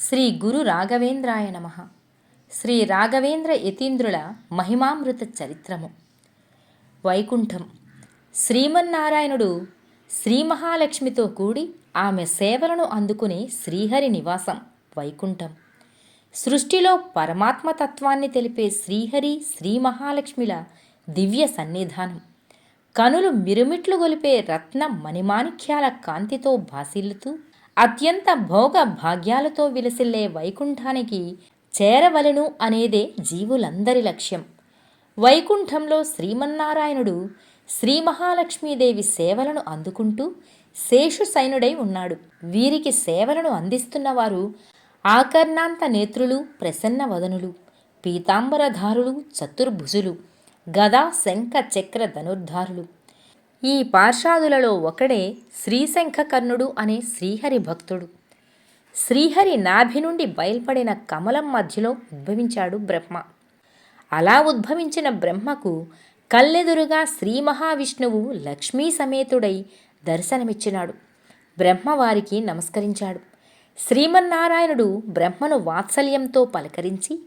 శ్రీ గురు రాఘవేంద్రాయ నమ. శ్రీ రాఘవేంద్ర యతీంద్రుల మహిమామృత చరిత్రము. వైకుంఠం. శ్రీమన్నారాయణుడు శ్రీ మహాలక్ష్మితో కూడి ఆమె సేవలను అందుకునే శ్రీహరి నివాసం వైకుంఠం. సృష్టిలో పరమాత్మ తత్వాన్ని తెలిపే శ్రీహరి శ్రీ మహాలక్ష్మిల దివ్య సన్నిధానం. కనులు మిరుమిట్లు గొలిపే రత్న మణిమాణిక్యాల కాంతితో భాసిల్లుతూ అత్యంత భోగ భాగ్యాలతో విలసిల్లే వైకుంఠానికి చేరవలను అనేదే జీవులందరి లక్ష్యం. వైకుంఠంలో శ్రీమన్నారాయణుడు శ్రీ మహాలక్ష్మీదేవి సేవలను అందుకుంటూ శేషుసైనుడై ఉన్నాడు. వీరికి సేవలను అందిస్తున్నవారు ఆకర్ణాంత నేత్రులు ప్రసన్న వదనులు పీతాంబరధారులు చతుర్భుజులు గదా శంఖ చక్ర ధనుర్ధారులు. ఈ పార్షాదులలో ఒకడే శ్రీశంఖకర్ణుడు అనే శ్రీహరి భక్తుడు. శ్రీహరి నాభి నుండి బయల్పడిన కమలం మధ్యలో ఉద్భవించాడు బ్రహ్మ. అలా ఉద్భవించిన బ్రహ్మకు కల్లెదురుగా శ్రీ మహావిష్ణువు లక్ష్మీ సమేతుడై దర్శనమిచ్చినాడు. బ్రహ్మ వారికి నమస్కరించాడు. శ్రీమన్నారాయణుడు బ్రహ్మను వాత్సల్యంతో పలకరించి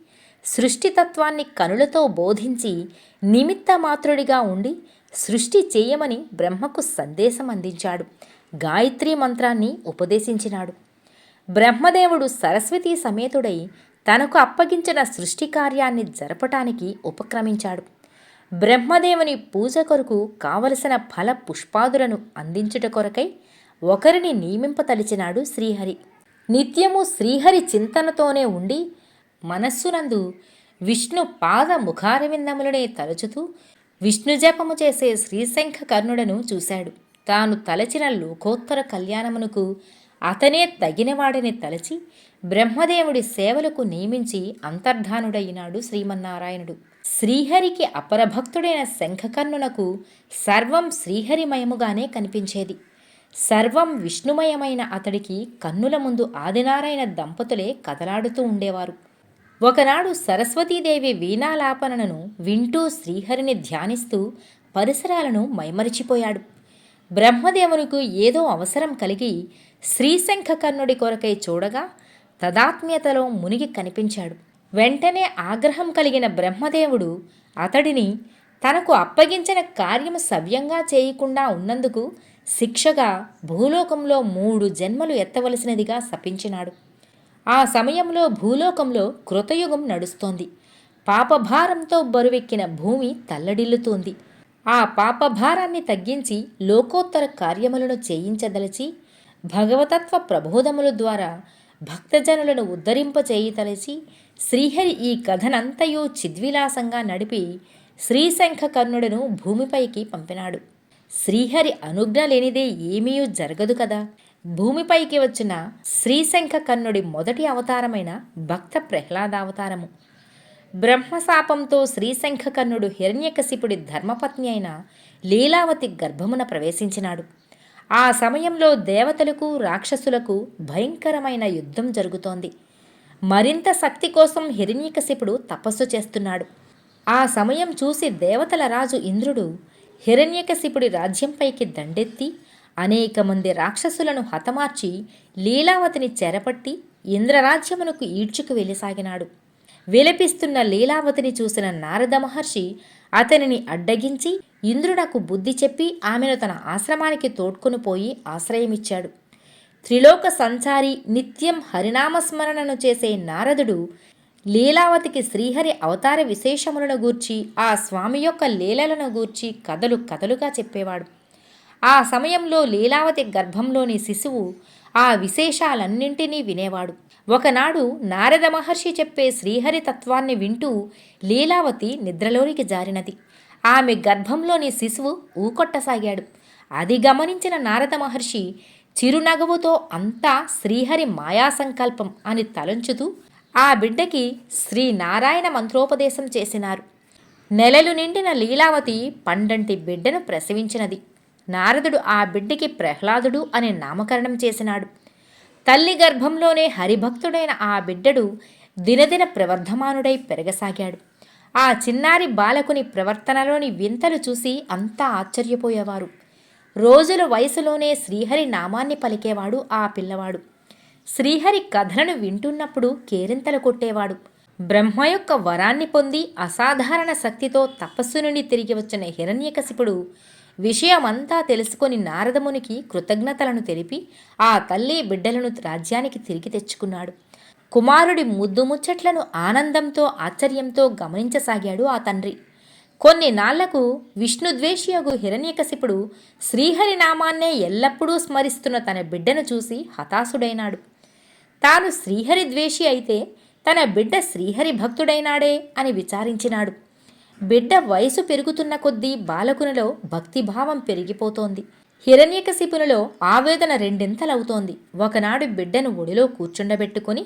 సృష్టితత్వాన్ని కనులతో బోధించి నిమిత్త మాత్రుడిగా ఉండి సృష్టి చేయమని బ్రహ్మకు సందేశం అందించాడు. గాయత్రీ మంత్రాన్ని ఉపదేశించినాడు. బ్రహ్మదేవుడు సరస్వతీ సమేతుడై తనకు అప్పగించిన సృష్టి కార్యాన్ని జరపటానికి ఉపక్రమించాడు. బ్రహ్మదేవుని పూజ కొరకు కావలసిన ఫల పుష్పాదులను అందించుట కొరకై ఒకరిని నియమింపతలిచినాడు శ్రీహరి. నిత్యము శ్రీహరి చింతనతోనే ఉండి మనస్సునందు విష్ణు పాద ముఖారవిందములనే తలుచుతూ విష్ణు జపము చేసే శ్రీశంఖ కర్ణుడను చూశాడు. తాను తలచిన లోకోత్తర కళ్యాణమునకు అతనే తగినవాడని తలచి బ్రహ్మదేవుడి సేవలకు నియమించి అంతర్ధానుడైనాడు శ్రీమన్నారాయణుడు. శ్రీహరికి అపరభక్తుడైన శంఖకర్ణునకు సర్వం శ్రీహరిమయముగానే కనిపించేది. సర్వం విష్ణుమయమైన అతడికి కన్నుల ముందు ఆదినారాయణ దంపతులే కదలాడుతూ ఉండేవారు. ఒకనాడు సరస్వతీదేవి వీణాలాపనను వింటూ శ్రీహరిని ధ్యానిస్తూ పరిసరాలను మైమరిచిపోయాడు. బ్రహ్మదేవునికి ఏదో అవసరం కలిగి శ్రీశంఖకర్ణుడి కొరకై చూడగా తదాత్మ్యతలో మునిగి కనిపించాడు. వెంటనే ఆగ్రహం కలిగిన బ్రహ్మదేవుడు అతడిని తనకు అప్పగించిన కార్యము సవ్యంగా చేయకుండా ఉన్నందుకు శిక్షగా భూలోకంలో మూడు జన్మలు ఎత్తవలసినదిగా శపించినాడు. ఆ సమయంలో భూలోకంలో కృతయుగం నడుస్తోంది. పాపభారంతో బరువెక్కిన భూమి తల్లడిల్లుతోంది. ఆ పాపభారాన్ని తగ్గించి లోకోత్తర కార్యములను చేయించదలచి భగవతత్వ ప్రబోధముల ద్వారా భక్తజనులను ఉద్ధరింపచేయతలచి శ్రీహరి ఈ కథనంతయు చిద్విలాసంగా నడిపి శ్రీశంఖకర్ణుడను భూమిపైకి పంపినాడు. శ్రీహరి అనుజ్ఞ లేనిదే ఏమీ జరగదు కదా? భూమిపైకి వచ్చిన శ్రీశంఖ కర్ణుడి మొదటి అవతారమైన భక్త ప్రహ్లాదావతారము బ్రహ్మశాపంతో శ్రీశంఖ కర్ణుడు హిరణ్యకశిపుడి ధర్మపత్ని అయిన లీలావతి గర్భమున ప్రవేశించినాడు. ఆ సమయంలో దేవతలకు రాక్షసులకు భయంకరమైన యుద్ధం జరుగుతోంది. మరింత శక్తి కోసం హిరణ్యకశిపుడు తపస్సు చేస్తున్నాడు. ఆ సమయం చూసి దేవతల రాజు ఇంద్రుడు హిరణ్యకశిపుడి రాజ్యంపైకి దండెత్తి అనేక మంది రాక్షసులను హతమార్చి లీలావతిని చెరపట్టి ఇంద్రరాజ్యమునకు ఈడ్చుకు వెళ్ళసాగినాడు. విలపిస్తున్న లీలావతిని చూసిన నారద మహర్షి అతనిని అడ్డగించి ఇంద్రునకు బుద్ధి చెప్పి ఆమెను తన ఆశ్రమానికి తోడ్కొని పోయి ఆశ్రయమిచ్చాడు. త్రిలోక సంచారి నిత్యం హరినామస్మరణను చేసే నారదుడు లీలావతికి శ్రీహరి అవతార విశేషములను గూర్చి ఆ స్వామి యొక్క లీలలను గూర్చి కథలు కథలుగా చెప్పేవాడు. ఆ సమయంలో లీలావతి గర్భంలోని శిశువు ఆ విశేషాలన్నింటినీ వినేవాడు. ఒకనాడు నారద మహర్షి చెప్పే శ్రీహరి తత్వాన్ని వింటూ లీలావతి నిద్రలోనికి జారినది. ఆమె గర్భంలోని శిశువు ఊకొట్టసాగాడు. అది గమనించిన నారద మహర్షి చిరునగవుతో అంతా శ్రీహరి మాయా సంకల్పం అని తలంచుతూ ఆ బిడ్డకి శ్రీనారాయణ మంత్రోపదేశం చేసినారు. నెలలు నిండిన లీలావతి పండంటి బిడ్డను ప్రసవించినది. నారదుడు ఆ బిడ్డకి ప్రహ్లాదుడు అని నామకరణం చేసినాడు. తల్లి గర్భంలోనే హరిభక్తుడైన ఆ బిడ్డడు దినదిన ప్రవర్ధమానుడై పెరగసాగాడు. ఆ చిన్నారి బాలకుని ప్రవర్తనలోని వింతలు చూసి అంతా ఆశ్చర్యపోయేవారు. రోజుల వయసులోనే శ్రీహరి నామాన్ని పలికేవాడు ఆ పిల్లవాడు. శ్రీహరి కథలను వింటున్నప్పుడు కేరింతలు కొట్టేవాడు. బ్రహ్మ యొక్క వరాన్ని పొంది అసాధారణ శక్తితో తపస్సు నుండి తిరిగి వచ్చిన హిరణ్యకశిపుడు విషయమంతా తెలుసుకొని నారదమునికి కృతజ్ఞతలను తెలిపి ఆ తల్లి బిడ్డలను రాజ్యానికి తిరిగి తెచ్చుకున్నాడు. కుమారుడి ముద్దు ముచ్చట్లను ఆనందంతో ఆశ్చర్యంతో గమనించసాగాడు ఆ తండ్రి. కొన్ని నాళ్ళకు విష్ణుద్వేషియగు హిరణ్యకశిపుడు శ్రీహరి నామాన్నే ఎల్లప్పుడూ స్మరిస్తున్న తన బిడ్డను చూసి హతాశుడైనాడు. తాను శ్రీహరి ద్వేషి అయితే తన బిడ్డ శ్రీహరి భక్తుడైనాడే అని విచారించినాడు. బిడ్డ వయసు పెరుగుతున్న కొద్దీ బాలకునిలో భక్తిభావం పెరిగిపోతోంది. హిరణ్యకశిపునిలో ఆవేదన రెండింతలవుతోంది. ఒకనాడు బిడ్డను ఒడిలో కూర్చుండబెట్టుకొని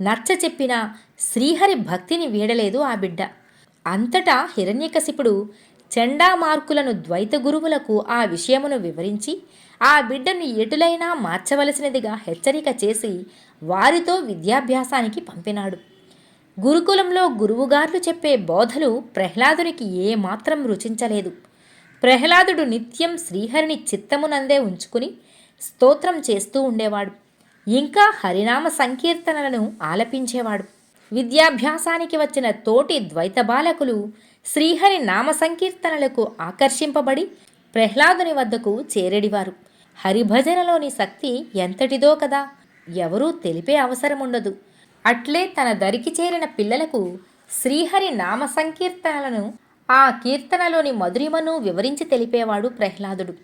నచ్చ చెప్పిన శ్రీహరి భక్తిని వీడలేదు ఆ బిడ్డ. అంతటా హిరణ్యకశిపుడు చండామార్కులను ద్వైత గురువులకు ఆ విషయమును వివరించి ఆ బిడ్డను ఎటులైనా మార్చవలసినదిగా హెచ్చరిక చేసి వారితో విద్యాభ్యాసానికి పంపినాడు. గురుకులంలో గురువుగార్లు చెప్పే బోధలు ప్రహ్లాదునికి ఏమాత్రం రుచించలేదు. ప్రహ్లాదుడు నిత్యం శ్రీహరిని చిత్తమునందే ఉంచుకుని స్తోత్రం చేస్తూ ఉండేవాడు. ఇంకా హరినామ సంకీర్తనలను ఆలపించేవాడు. విద్యాభ్యాసానికి వచ్చిన తోటి ద్వైత బాలకులు శ్రీహరి నామ సంకీర్తనలకు ఆకర్షింపబడి ప్రహ్లాదుని వద్దకు చేరేడివారు. హరిభజనలోని శక్తి ఎంతటిదో కదా! ఎవరూ తెలిపే అవసరముండదు. అట్లే తన దరికి చేరిన పిల్లలకు శ్రీహరి నామ సంకీర్తనలను ఆ కీర్తనలోని మధురిమను వివరించి తెలిపేవాడు ప్రహ్లాదుడు.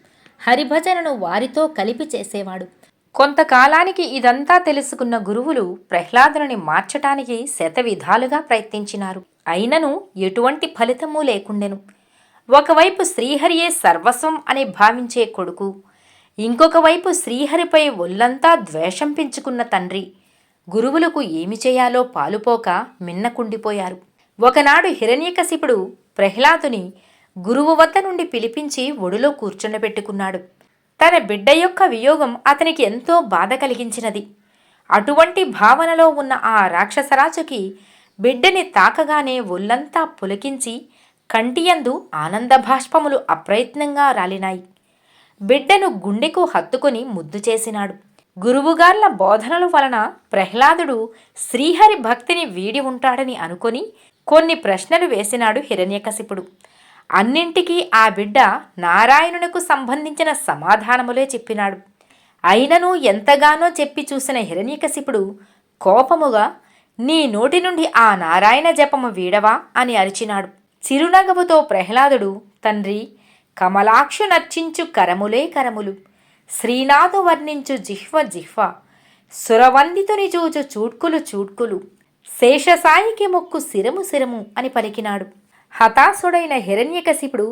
హరిభజనను వారితో కలిపి చేసేవాడు. కొంతకాలానికి ఇదంతా తెలుసుకున్న గురువులు ప్రహ్లాదుని మార్చటానికి శతవిధాలుగా ప్రయత్నించినారు. అయినను ఎటువంటి ఫలితమూ లేకుండెను. ఒకవైపు శ్రీహరియే సర్వస్వం అని భావించే కొడుకు ఇంకొక వైపు శ్రీహరిపై ఒళ్ళంతా ద్వేషం పెంచుకున్న తండ్రి గురువులకు ఏమి చేయాలో పాలుపోక మిన్నకుండిపోయారు. ఒకనాడు హిరణ్యకశిపుడు ప్రహ్లాదుని గురువు వద్ద నుండి పిలిపించి ఒడిలో కూర్చుండబెట్టుకున్నాడు. తన బిడ్డ యొక్క వియోగం అతనికి ఎంతో బాధ కలిగించినది. అటువంటి భావనలో ఉన్న ఆ రాక్షసరాజుకి బిడ్డని తాకగానే ఒళ్ళంతా పులకించి కంటియందు ఆనందభాష్పములు అప్రయత్నంగా రాలినాయి. బిడ్డను గుండెకు హత్తుకుని ముద్దు చేసినాడు. గురువుగార్ల బోధనల వలన ప్రహ్లాదుడు శ్రీహరి భక్తిని వీడి ఉంటాడని అనుకొని కొన్ని ప్రశ్నలు వేసినాడు హిరణ్యకశిపుడు. అన్నింటికీ ఆ బిడ్డ నారాయణునకు సంబంధించిన సమాధానములే చెప్పినాడు. అయినను ఎంతగానో చెప్పి చూసిన హిరణ్యకశిపుడు కోపముగా నీ నోటి నుండి ఆ నారాయణ జపము వీడవా? అని అరిచినాడు. చిరునగవుతో ప్రహ్లాదుడు తండ్రి కమలాక్షు నర్చించు కరములే కరములు. శ్రీనాథు వర్ణించు జిహ్వ జిహ్వ. సురవందితుని చూచు చూడ్కులు చూడ్కులు. శేషసాయికి మొక్కు సిరము సిరము అని పలికినాడు. హతాశుడైన హిరణ్యకశిపుడు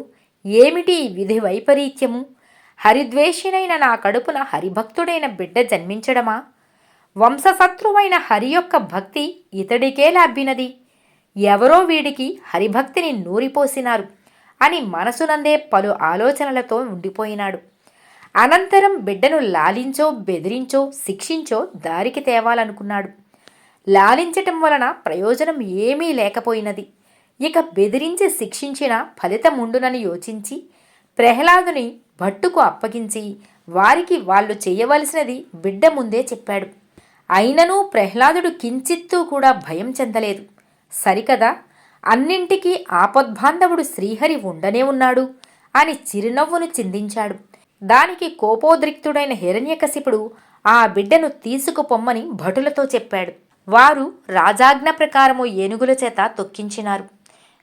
ఏమిటి విధి వైపరీత్యము? హరిద్వేషినైన నా కడుపున హరిభక్తుడైన బిడ్డ జన్మించడమా? వంశశత్రువైన హరి యొక్క భక్తి ఇతడికే లాభినది. ఎవరో వీడికి హరిభక్తిని నూరిపోసినారు అని మనసునందే పలు ఆలోచనలతో ఉండిపోయినాడు. అనంతరం బిడ్డను లాలించో బెదిరించో శిక్షించో దారికి తేవాలనుకున్నాడు. లాలించటం వలన ప్రయోజనం ఏమీ లేకపోయినది. ఇక బెదిరించి శిక్షించిన ఫలితముండునని యోచించి ప్రహ్లాదుని భట్టుకు అప్పగించి వారికి వాళ్ళు చేయవలసినది బిడ్డ ముందే చెప్పాడు. అయిననూ ప్రహ్లాదుడు కించిత్తూ కూడా భయం చెందలేదు. సరికదా? అన్నింటికీ ఆపద్బాంధవుడు శ్రీహరి ఉండనే ఉన్నాడు అని చిరునవ్వును చిందించాడు. దానికి కోపోద్రిక్తుడైన హిరణ్యకశిపుడు ఆ బిడ్డను తీసుకుపొమ్మని భటులతో చెప్పాడు. వారు రాజాజ్ఞ ప్రకారము ఏనుగుల చేత తొక్కించినారు.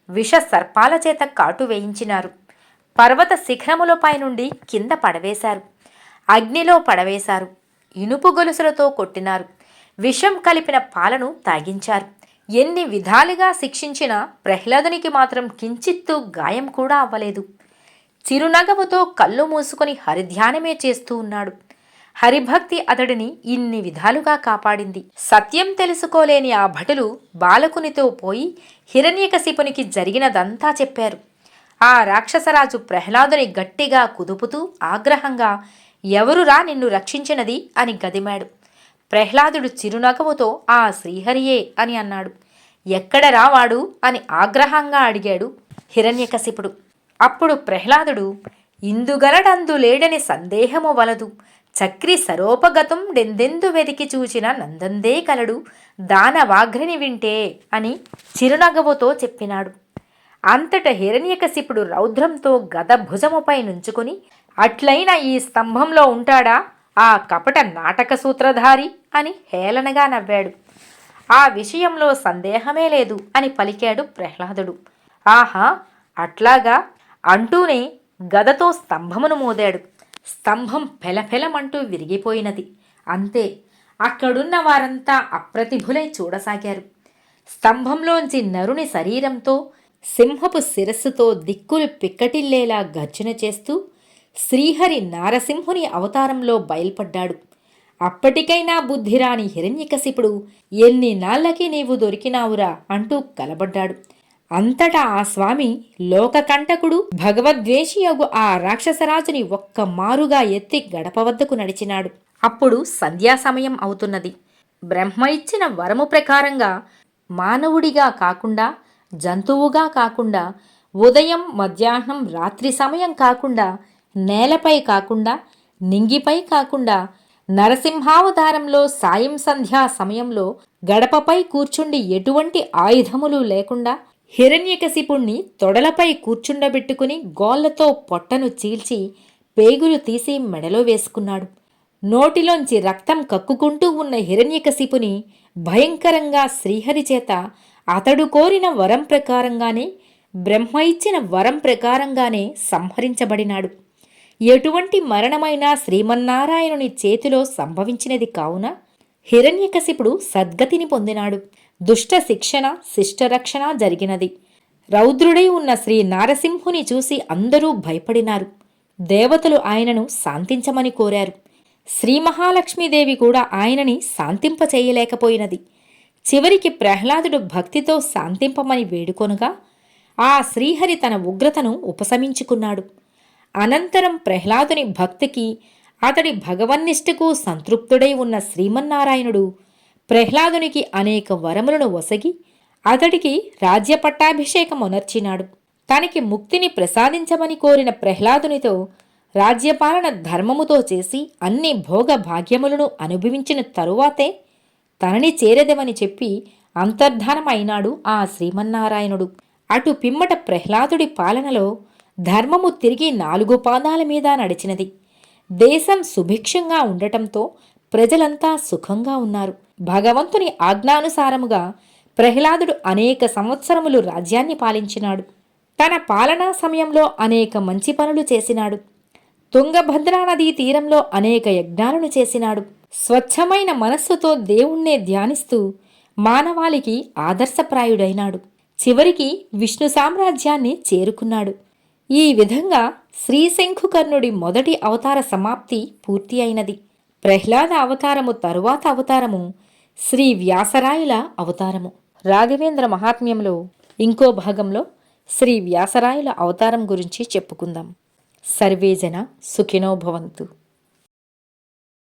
విష సర్పాల చేత కాటు వేయించినారు. పర్వత శిఖరములపై నుండి కింద పడవేశారు. అగ్నిలో పడవేశారు. ఇనుపు గొలుసులతో కొట్టినారు. విషం కలిపిన పాలను తాగించారు. ఎన్ని విధాలుగా శిక్షించినా ప్రహ్లాదునికి మాత్రం కించిత్తు గాయం కూడా అవ్వలేదు. చిరునగవుతో కళ్ళు మూసుకొని హరిధ్యానమే చేస్తూ ఉన్నాడు. హరిభక్తి అతడిని ఇన్ని విధాలుగా కాపాడింది. సత్యం తెలుసుకోలేని ఆ భటులు బాలకునితో పోయి హిరణ్యకశిపునికి జరిగినదంతా చెప్పారు. ఆ రాక్షసరాజు ప్రహ్లాదుని గట్టిగా కుదుపుతూ ఆగ్రహంగా ఎవరురా నిన్ను రక్షించినది? అని గదిమాడు. ప్రహ్లాదుడు చిరునగవుతో ఆ శ్రీహరియే అని అన్నాడు. ఎక్కడ రావాడు అని ఆగ్రహంగా అడిగాడు హిరణ్యకశిపుడు. అప్పుడు ప్రహ్లాదుడు ఇందుగలడందు లేడని సందేహము వలదు. చక్రి సరోపగతం డెందెందు వెతికి చూచిన నందందే కలడు. దానవాగ్రిని వింటే అని చిరునగవుతో చెప్పినాడు. అంతట హిరణ్యకశిపుడు రౌద్రంతో గద భుజముపై నుంచుకుని అట్లైన ఈ స్తంభంలో ఉంటాడా? ఆ కపట నాటక సూత్రధారి అని హేళనగా నవ్వాడు. ఆ విషయంలో సందేహమే లేదు అని పలికాడు ప్రహ్లాదుడు. ఆహా! అట్లాగా? అంటూనే గదతో స్తంభమును మోదాడు. స్తంభం ఫెలఫెలమంటూ విరిగిపోయినది. అంతే అక్కడున్న వారంతా అప్రతిభులై చూడసాగారు. స్తంభంలోంచి నరుని శరీరంతో సింహపు శిరస్సుతో దిక్కులు పిక్కటిల్లేలా గర్జన చేస్తూ శ్రీహరి నారసింహుని అవతారంలో బయల్పడ్డాడు. అప్పటికైనా బుద్ధిరాని హిరణ్యకశిపుడు ఎన్ని నాళ్ళకి నీవు దొరికినావురా అంటూ కలబడ్డాడు. అంతటా ఆ స్వామి లోకకంటకుడు భగవద్వేషియగు ఆ రాక్షసరాజుని ఒక్క మారుగా ఎత్తి గడప వద్దకు నడిచినాడు. అప్పుడు సంధ్యా సమయం అవుతున్నది. బ్రహ్మ ఇచ్చిన వరము ప్రకారంగా మానవుడిగా కాకుండా జంతువుగా కాకుండా ఉదయం మధ్యాహ్నం రాత్రి సమయం కాకుండా నేలపై కాకుండా నింగిపై కాకుండా నరసింహావతారంలో సాయం సంధ్యా సమయంలో గడపపై కూర్చుండి ఎటువంటి ఆయుధములు లేకుండా హిరణ్యకశిపుణ్ణి తొడలపై కూర్చుండబెట్టుకుని గోళ్ళతో పొట్టను చీల్చి పేగులు తీసి మెడలో వేసుకున్నాడు. నోటిలోంచి రక్తం కక్కుకుంటూ ఉన్న హిరణ్యకశిపుని భయంకరంగా శ్రీహరి చేత అతడు కోరిన వరం ప్రకారంగానే బ్రహ్మ ఇచ్చిన వరం ప్రకారంగానే సంహరించబడినాడు. ఎటువంటి మరణమైనా శ్రీమన్నారాయణుని చేతిలో సంభవించినది కావున హిరణ్యకశిపుడు సద్గతిని పొందినాడు. దుష్ట శిక్షణ శిష్టరక్షణ జరిగినది. రౌద్రుడై ఉన్న శ్రీ నారసింహుని చూసి అందరూ భయపడినారు. దేవతలు ఆయనను శాంతించమని కోరారు. శ్రీ మహాలక్ష్మీదేవి కూడా ఆయనని శాంతింపచేయలేకపోయినది చివరికి ప్రహ్లాదుడు భక్తితో శాంతింపమని వేడుకొనగా ఆ శ్రీహరి తన ఉగ్రతను ఉపశమించుకున్నాడు. అనంతరం ప్రహ్లాదుని భక్తికి అతడి భగవన్నిష్టకు సంతృప్తుడై ఉన్న శ్రీమన్నారాయణుడు ప్రహ్లాదునికి అనేక వరములను ఒసగి అతడికి రాజ్య పట్టాభిషేకమునర్చినాడు తనకి ముక్తిని ప్రసాదించమని కోరిన ప్రహ్లాదునితో రాజ్యపాలన ధర్మముతో చేసి అన్ని భోగ భాగ్యములను అనుభవించిన తరువాతే తనని చేరదెవని చెప్పి అంతర్ధానమైనాడు ఆ శ్రీమన్నారాయణుడు. అటు పిమ్మట ప్రహ్లాదుడి పాలనలో ధర్మము తిరిగి నాలుగు పాదాల మీద నడిచినది. దేశం సుభిక్షంగా ఉండటంతో ప్రజలంతా సుఖంగా ఉన్నారు. భగవంతుని ఆజ్ఞానుసారముగా ప్రహ్లాదుడు అనేక సంవత్సరములు రాజ్యాన్ని పాలించినాడు. తన పాలనా సమయంలో అనేక మంచి పనులు చేసినాడు. తుంగభద్రా నదీ తీరంలో అనేక యజ్ఞాలను చేసినాడు. స్వచ్ఛమైన మనస్సుతో దేవుణ్ణే ధ్యానిస్తూ మానవాళికి ఆదర్శప్రాయుడైనాడు. చివరికి విష్ణు సామ్రాజ్యాన్ని చేరుకున్నాడు. ఈ విధంగా శ్రీశంఖుకర్ణుడి మొదటి అవతార సమాప్తి పూర్తి అయినది. ప్రహ్లాద అవతారము తరువాత అవతారము శ్రీ వ్యాసరాయుల అవతారము. రాఘవేంద్ర మహాత్మ్యంలో ఇంకో భాగంలో శ్రీ వ్యాసరాయుల అవతారం గురించి చెప్పుకుందాం. సర్వేజన సుఖినో భవంతు.